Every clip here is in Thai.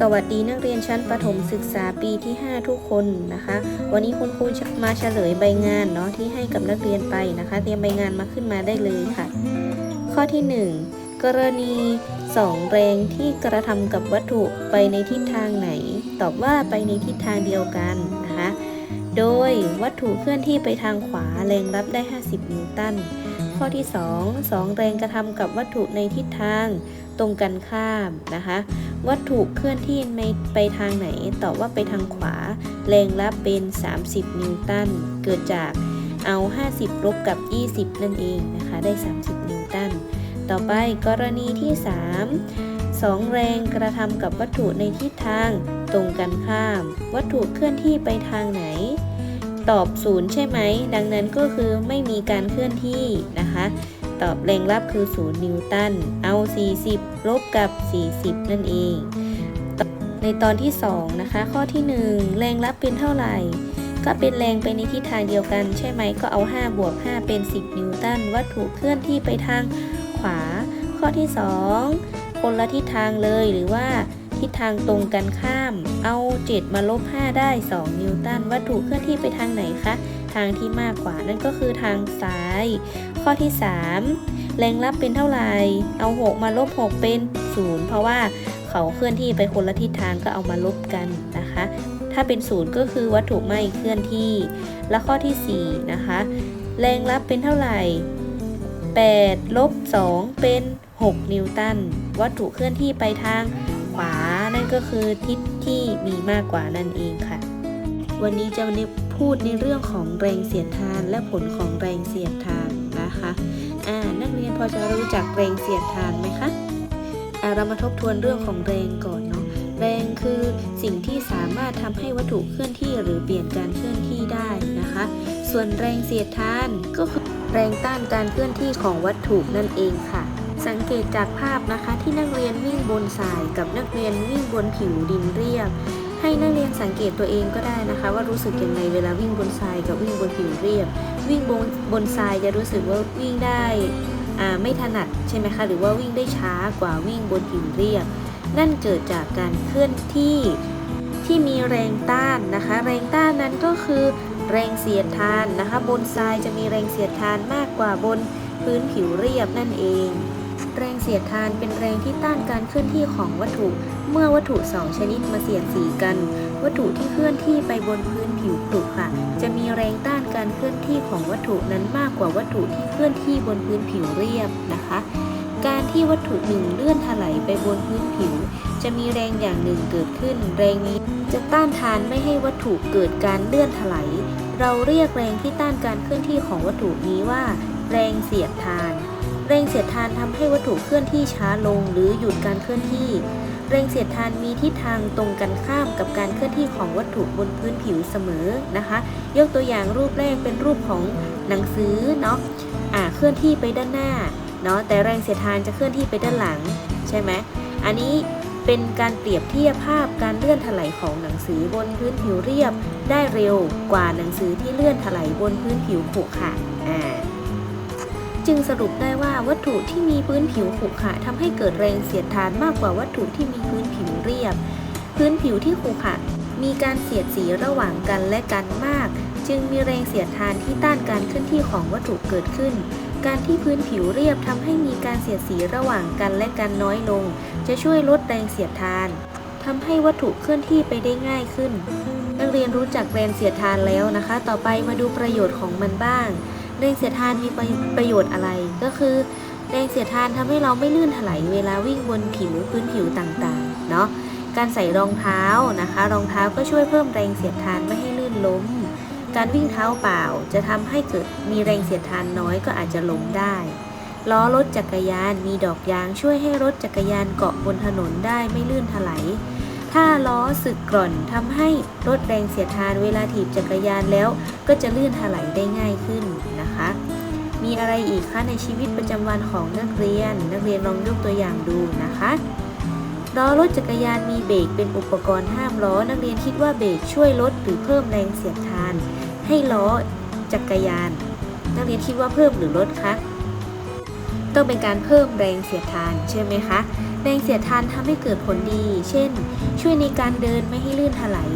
สวัสดีนักเรียนชั้นประถมศึกษาปีที่ 5 ทุกคนนะคะ วันนี้คุณครูมาเฉลยใบงานเนาะที่ให้กับนักเรียนไปนะคะ เตรียมใบงานมาขึ้นมาได้เลยค่ะ ข้อที่ 1 กรณีสองแรงที่กระทำกับวัตถุไปในทิศทางไหน ตอบว่าไปในทิศทางเดียวกันนะคะ โดยวัตถุเคลื่อนที่ไปทางขวาแรงรับได้ 50 นิวตัน ข้อที่ 2 2 แรงกระทำกับวัตถุในทิศทางตรงกันข้ามนะคะ วัตถุเคลื่อนที่ไปทางไหนตอบว่าไปทางขวา แรงรับเป็น 30 นิวตัน เกิดจากเอา 50ลบกับ 20 นั่นเองนะคะ ได้ 30 นิวตัน ต่อไปกรณีที่ 3 2 แรงกระทำกับวัตถุในทิศทางตรงกันข้าม วัตถุเคลื่อนที่ไปทางไหน ตอบ0ใช่ไหม ดังนั้นก็คือไม่มีการเคลื่อนที่นะ คะ ตอบแรงรับคือ 0 นิวตัน เอา 40 ลบกับ 40 นั่นเอง ในตอนที่ 2 นะคะ ข้อที่ 1 แรงรับเป็นเท่าไหร่ ก็เป็นแรงไปในทิศทางเดียวกันใช่ไหม ก็เอา 5 บวก 5 เป็น 10 นิวตัน วัตถุเคลื่อนที่ไปทางขวา ข้อที่ 2 คนละทิศทางเลยหรือว่าทิศทางตรงกันข้าม เอา 7 มาลบ 5 ได้ 2 นิวตัน วัตถุเคลื่อนที่ไปทางไหนคะ ทางที่มากกว่านั่นก็คือทางซ้าย ข้อที่ 3 แรงรับเป็นเท่าไหร่ เอา 6 มาลบ 6 เป็น 0 เพราะว่าเขาเคลื่อนที่ไปคนละทิศทางก็เอามาลบกันนะคะ ถ้าเป็น 0 ก็คือวัตถุไม่เคลื่อนที่ และข้อที่ 4 นะคะ แรงรับเป็นเท่าไหร่ 8 ลบ 2 เป็น 6 นิวตัน วัตถุเคลื่อนที่ไปทางขวา นั่นก็คือทิศที่มีมากกว่านั่นเองค่ะ วันนี้จะพูดในเรื่องของแรงเสียดทานและผลของแรงเสียดทาน นะคะอ่านักเรียนพอจะรู้จักแรงเสียดทานไหมคะอ่าเรามาทบทวนเรื่องของแรงก่อนเนาะแรงคือสิ่งที่สามารถทำให้วัตถุเคลื่อนที่หรือเปลี่ยนการเคลื่อนที่ได้นะคะ ส่วนแรงเสียดทานก็คือแรงต้านการเคลื่อนที่ของวัตถุนั่นเองค่ะสังเกตจากภาพนะคะที่นักเรียนวิ่งบนทรายกับนักเรียนวิ่งบนผิวดินเรียบ ให้นักเรียนสังเกตตัวเองก็ได้นะคะ ว่ารู้สึกยังไงเวลาวิ่งบนทรายกับวิ่งบนผิวเรียบ วิ่งบนบนทรายจะรู้สึกว่าวิ่งได้ไม่ถนัดใช่ไหมคะหรือว่าวิ่งได้ช้ากว่าวิ่งบนผิวเรียบ นั่นเกิดจากการเคลื่อนที่ที่มีแรงต้านนะคะ แรงต้านนั้นก็คือแรงเสียดทานนะคะ บนทรายจะมีแรงเสียดทานมากกว่าบนพื้นผิวเรียบนั่นเอง แรงเสียดทานเป็นแรงที่ต้านการเคลื่อนที่ของวัตถุ เมื่อวัตถุสองชนิดมาเสียดสีกัน วัตถุที่เคลื่อนที่ไปบนพื้นผิวขรุค่ะจะมีแรงต้านการเคลื่อนที่ของวัตถุนั้นมากกว่าวัตถุที่เคลื่อนที่บนพื้นผิวเรียบนะคะ การที่วัตถุหนึ่งเลื่อนถลายไปบนพื้นผิว จะมีแรงอย่างหนึ่งเกิดขึ้น แรงนี้จะต้านทานไม่ให้วัตถุเกิดการเลื่อนถลายเราเรียกแรงที่ต้านการเคลื่อนที่ของวัตถุนี้ว่า แรงเสียดทาน แรงเสียดทานทำให้วัตถุเคลื่อนที่ช้าลงหรือหยุดการเคลื่อนที่ แรงเสียดทานมีทิศทางตรงกันข้ามกับการเคลื่อนที่ของวัตถุบนพื้นผิวเสมอนะคะ ยกตัวอย่างรูปแรกเป็นรูปของหนังสือเนาะอ่าเคลื่อนที่ไปด้านหน้าเนาะแต่แรงเสียดทานจะเคลื่อนที่ไปด้านหลังใช่ไหมอันนี้เป็นการเปรียบเทียบภาพการเลื่อนถลายของหนังสือบนพื้นผิวเรียบ ได้เร็วกว่าหนังสือที่เลื่อนถลายบนพื้นผิวขรุขระอ่า จึงสรุปได้ว่าวัตถุที่มีพื้นผิวขรุขระทำให้เกิดแรงเสียดทานมากกว่าวัตถุที่มีพื้นผิวเรียบ พื้นผิวที่ขรุขระมีการเสียดสีระหว่างกันและกันมาก จึงมีแรงเสียดทานที่ต้านการเคลื่อนที่ของวัตถุเกิดขึ้น การที่พื้นผิวเรียบทำให้มีการเสียดสีระหว่างกันและกันน้อยลง จะช่วยลดแรงเสียดทานทำให้วัตถุเคลื่อนที่ไปได้ง่ายขึ้น นักเรียนรู้จักแรงเสียดทานแล้วนะคะ ต่อไปมาดูประโยชน์ของมันบ้าง แรงเสียดทานมีประโยชน์อะไร ก็คือแรงเสียดทานทำให้เราไม่ลื่นถลายเวลาวิ่งบนผิวพื้นผิวต่างๆ เนาะการใส่รองเท้านะคะ รองเท้าก็ช่วยเพิ่มแรงเสียดทานไม่ให้ลื่นล้ม การวิ่งเท้าเปล่าจะทำให้เกิดมีแรงเสียดทานน้อยก็อาจจะล้มได้ล้อรถจักรยานมีดอกยางช่วยให้รถจักรยานเกาะบนถนนได้ไม่ลื่นถลายถ้าล้อสึกกร่อนทำให้ลดแรงเสียดทานเวลาถีบจักรยานแล้ว ก็จะลื่นถลายได้ง่ายขึ้น อะไรอีกคะในชีวิตประจำวันของนักเรียน นักเรียนลองยกตัวอย่างดูนะคะล้อรถจักรยานมีเบรกเป็นอุปกรณ์ห้ามล้อ นักเรียนคิดว่าเบรกช่วยลดหรือเพิ่มแรงเสียดทาน ให้ล้อจักรยาน นักเรียนคิดว่าเพิ่มหรือลดคะต้องเป็นการเพิ่มแรงเสียดทานใช่ไหมคะแรงเสียดทานทำให้เกิดผลดี เช่น ช่วยในการเดินไม่ให้ลื่นถลาย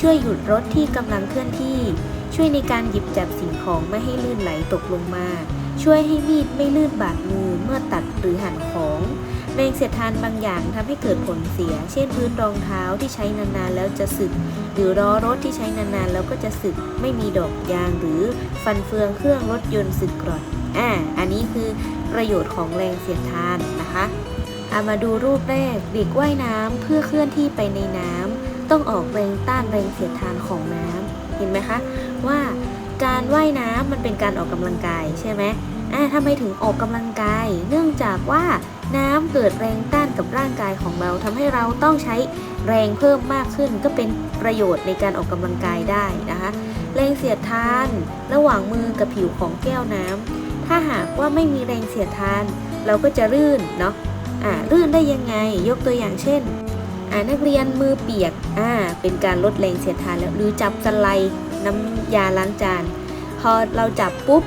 ช่วยหยุดรถที่กำลังเคลื่อนที่ ช่วยในการหยิบจับสิ่งของไม่ให้ลื่นไหลตกลงมา ช่วยให้มีดไม่ลื่นบาดมือเมื่อตัดหรือหั่นของแรงเสียดทานบางอย่างทำให้เกิดผลเสีย เช่นพื้นรองเท้าที่ใช้นานๆแล้วจะสึก หรือล้อรถที่ใช้นานๆแล้วก็จะสึก ไม่มีดอกยางหรือฟันเฟืองเครื่องรถยนต์สึกกร่อนอ่าอันนี้คือประโยชน์ของแรงเสียดทานนะคะอามาดูรูปแรกเด็กว่ายน้ำเพื่อเคลื่อนที่ไปในน้ำต้องออกแรงต้านแรงเสียดทานของน้ำเห็นไหมคะว่า การว่ายน้ำมันเป็นการออกกำลังกายใช่ไหมอ่าทำไมถึงออกกำลังกาย เนื่องจากว่าน้ำเกิดแรงต้านกับร่างกายของเราทำให้เราต้องใช้แรงเพิ่มมากขึ้น ก็เป็นประโยชน์ในการออกกำลังกายได้นะคะ แรงเสียดทาน ระหว่างมือกับผิวของแก้วน้ำถ้าหากว่าไม่มีแรงเสียดทาน เราก็จะลื่นเนาะอ่าลื่นได้ยังไง ยกตัวอย่างเช่นอ่านักเรียนมือเปียก อ่า เป็นการลดแรงเสียดทานแล้ว หรือจับสไลด์ น้ำยาล้างจาน พอเราจับปุ๊บ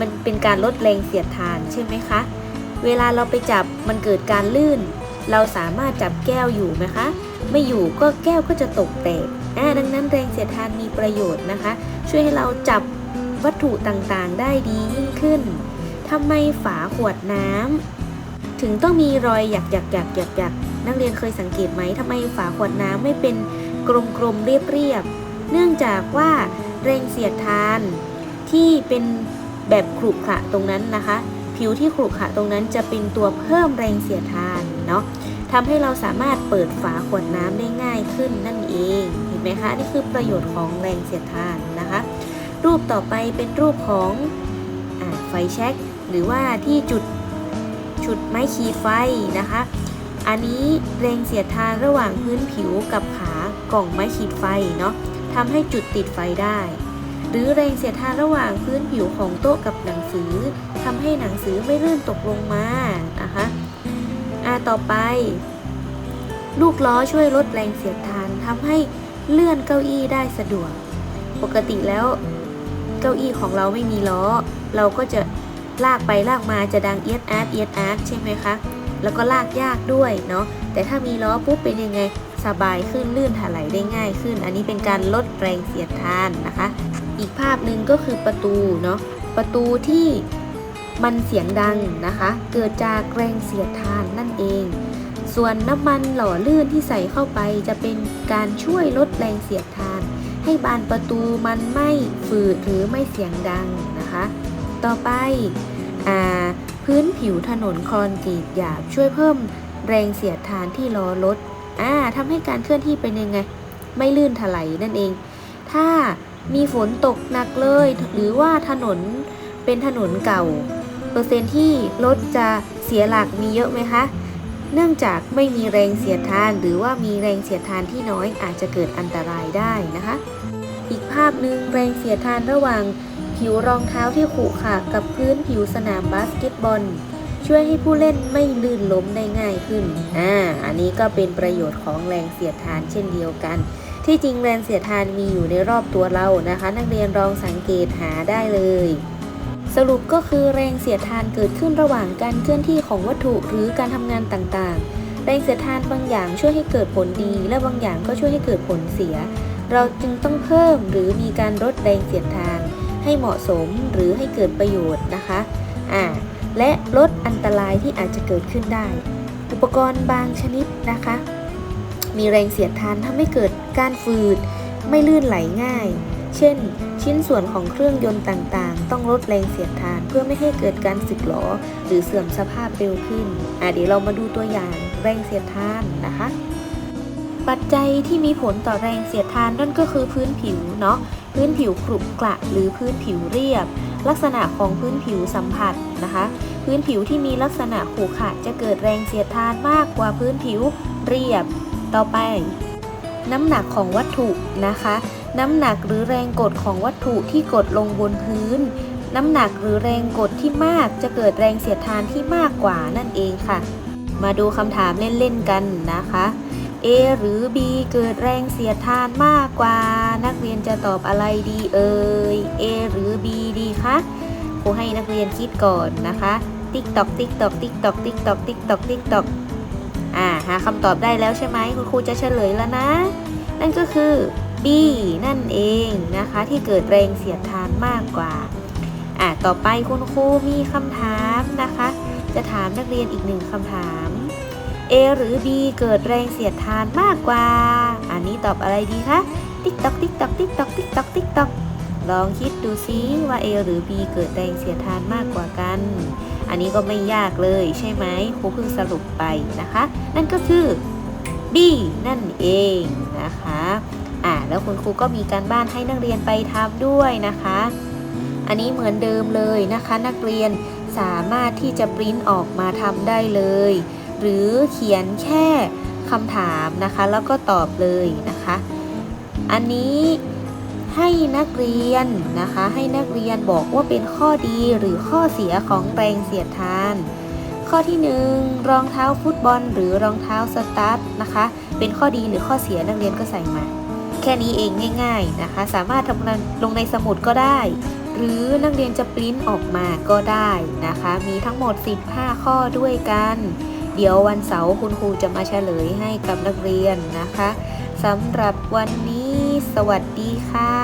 มันเป็นการลดแรงเสียดทานใช่ไหมคะ เวลาเราไปจับมันเกิดการลื่น เราสามารถจับแก้วอยู่ไหมคะ ไม่อยู่ก็แก้วก็จะตกแตกอ่าดังนั้นแรงเสียดทานมีประโยชน์นะคะ ช่วยให้เราจับวัตถุต่างๆ ได้ดียิ่งขึ้นทำไมฝาขวดน้ำถึงต้องมีรอยหยักหยักหยักหยักหยักนักเรียนเคยสังเกตไหมทำไมฝาขวดน้ำไม่เป็นกลมๆเรียบๆ เนื่องจากว่าแรงเสียดทานที่เป็นแบบขรุขระตรงนั้นนะคะ ผิวที่ขรุขระตรงนั้นจะเป็นตัวเพิ่มแรงเสียดทานเนาะทำให้เราสามารถเปิดฝาขวดน้ำได้ง่ายขึ้นนั่นเองเห็นไหมคะนี่คือประโยชน์ของแรงเสียดทานนะคะ รูปต่อไปเป็นรูปของอไฟแช็กหรือว่าที่จุดจุดไม้ขีดไฟนะคะ อันนี้แรงเสียดทานระหว่างพื้นผิวกับขากล่องไม้ขีดไฟเนาะ ทำให้จุดติดไฟได้ หรือแรงเสียดทานระหว่างพื้นผิวของโต๊ะกับหนังสือทำให้หนังสือไม่ลื่นตกลงมานะคะอ่าต่อไป ลูกล้อช่วยลดแรงเสียดทานทำให้เลื่อนเก้าอี้ได้สะดวก ปกติแล้วเก้าอี้ของเราไม่มีล้อ เราก็จะลากไปลากมาจะดังเอียดอาร์ตเอียดอาร์ตใช่ไหมคะ แล้วก็ลากยากด้วยเนาะแต่ถ้ามีล้อปุ๊บเป็นยังไงสบายขึ้นลื่นถลายได้ง่ายขึ้น อันนี้เป็นการลดแรงเสียดทานนะคะ อีกภาพหนึ่งก็คือประตูเนาะประตูที่มันเสียงดังนะคะ เกิดจากแรงเสียดทานนั่นเอง ส่วนน้ำมันหล่อลื่นที่ใส่เข้าไปจะเป็นการช่วยลดแรงเสียดทาน ให้บานประตูมันไม่ฝืดหรือไม่เสียงดังนะคะ ต่อไปอ่า พื้นผิวถนนคอนกรีตหยาบช่วยเพิ่มแรงเสียดทานที่ล้อรถอ่าทำให้การเคลื่อนที่เป็นยังไง ไม่ลื่นถลายนั่นเอง ถ้ามีฝนตกหนักเลย หรือว่าถนนเป็นถนนเก่า เปอร์เซ็นต์ที่รถจะเสียหลักมีเยอะไหมคะ เนื่องจากไม่มีแรงเสียดทาน หรือว่ามีแรงเสียดทานที่น้อยอาจจะเกิดอันตรายได้นะคะ อีกภาพหนึ่งแรงเสียดทานระหว่าง ผิวรองเท้าที่ขรุขระกับพื้นผิวสนามบาสเกตบอล ช่วยให้ผู้เล่นไม่ลื่นล้มได้ง่ายขึ้น อ่า อันนี้ก็เป็นประโยชน์ของแรงเสียดทานเช่นเดียวกัน ที่จริงแรงเสียดทานมีอยู่ในรอบตัวเรานะคะ นักเรียนลองสังเกตหาได้เลยสรุปก็คือแรงเสียดทานเกิดขึ้นระหว่างการเคลื่อนที่ของวัตถุหรือการทำงานต่างๆ แรงเสียดทานบางอย่างช่วยให้เกิดผลดี และบางอย่างก็ช่วยให้เกิดผลเสีย เราจึงต้องเพิ่มหรือมีการลดแรงเสียดทาน ให้เหมาะสมหรือให้เกิดประโยชน์นะคะอ่าและลดอันตรายที่อาจจะเกิดขึ้นได้ อุปกรณ์บางชนิดนะคะ มีแรงเสียดทานทำให้เกิดการฝืด ไม่ลื่นไหลง่าย เช่น ชิ้นส่วนของเครื่องยนต์ต่างๆ ต้องลดแรงเสียดทานเพื่อไม่ให้เกิดการสึกหรอหรือเสื่อมสภาพเร็วขึ้นอะเดี๋ยวเรามาดูตัวอย่างแรงเสียดทานนะคะ ปัจจัยที่มีผลต่อแรงเสียดทานนั่นก็คือพื้นผิวเนาะ พื้นผิวขรุขระหรือพื้นผิวเรียบ ลักษณะของพื้นผิวสัมผัสนะคะ พื้นผิวที่มีลักษณะขรุขระจะเกิดแรงเสียดทานมากกว่าพื้นผิวเรียบ ต่อไป น้ำหนักของวัตถุนะคะ น้ำหนักหรือแรงกดของวัตถุที่กดลงบนพื้น น้ำหนักหรือแรงกดที่มากจะเกิดแรงเสียดทานที่มากกว่านั่นเองค่ะ มาดูคำถามเล่นๆกันนะคะ A หรือ B เกิดแรงเสียดทานมากกว่า นักเรียนจะตอบอะไรดีเอ่ย A หรือ B ดีคะครูให้นักเรียนคิดก่อนนะคะ ติ๊กตอกติ๊กตอกติ๊กตอกติ๊กตอกติ๊กตอกติ๊กตอกอ่าหาคำตอบได้แล้วใช่ไหมคุณครูจะเฉลยแล้วนะ นั่นก็คือ B นั่นเองนะคะที่เกิดแรงเสียดทานมากกว่าอะต่อไปคุณครูมีคำถามนะคะ จะถามนักเรียนอีกหนึ่งคำถาม A หรือ B เกิดแรงเสียดทานมากกว่า อันนี้ตอบอะไรดีคะ ติ๊กตอกติ๊กตอกติ๊กตอกติ๊กตอกติ๊กตอกลองคิดดูซิว่า A หรือ B เกิดแรงเสียดทานมากกว่ากัน อันนี้ก็ไม่ยากเลยใช่ไหมครูเพิ่งสรุปไปนะคะ นั่นก็คือ B นั่นเองนะคะอ่าแล้วคุณครูก็มีการบ้านให้นักเรียนไปทำด้วยนะคะ อันนี้เหมือนเดิมเลยนะคะ นักเรียนสามารถที่จะปริ้นออกมาทำได้เลย หรือเขียนแค่คำถามนะคะ แล้วก็ตอบเลยนะคะ อันนี้ให้นักเรียนนะคะ ให้นักเรียนบอกว่าเป็นข้อดีหรือข้อเสียของแรงเสียดทาน ข้อที่หนึ่งรองเท้าฟุตบอล หรือรองเท้าสตาร์ทนะคะ เป็นข้อดีหรือข้อเสียนักเรียนก็ใส่มา แค่นี้เองง่าย ๆนะคะ สามารถทำลงในสมุดก็ได้ หรือนักเรียนจะปริ้นออกมาก็ได้นะคะ มีทั้งหมด 15 ข้อด้วยกัน เดี๋ยววันเสาร์คุณครูจะมาเฉลยให้กับนักเรียนนะคะสำหรับวันนี้สวัสดีค่ะ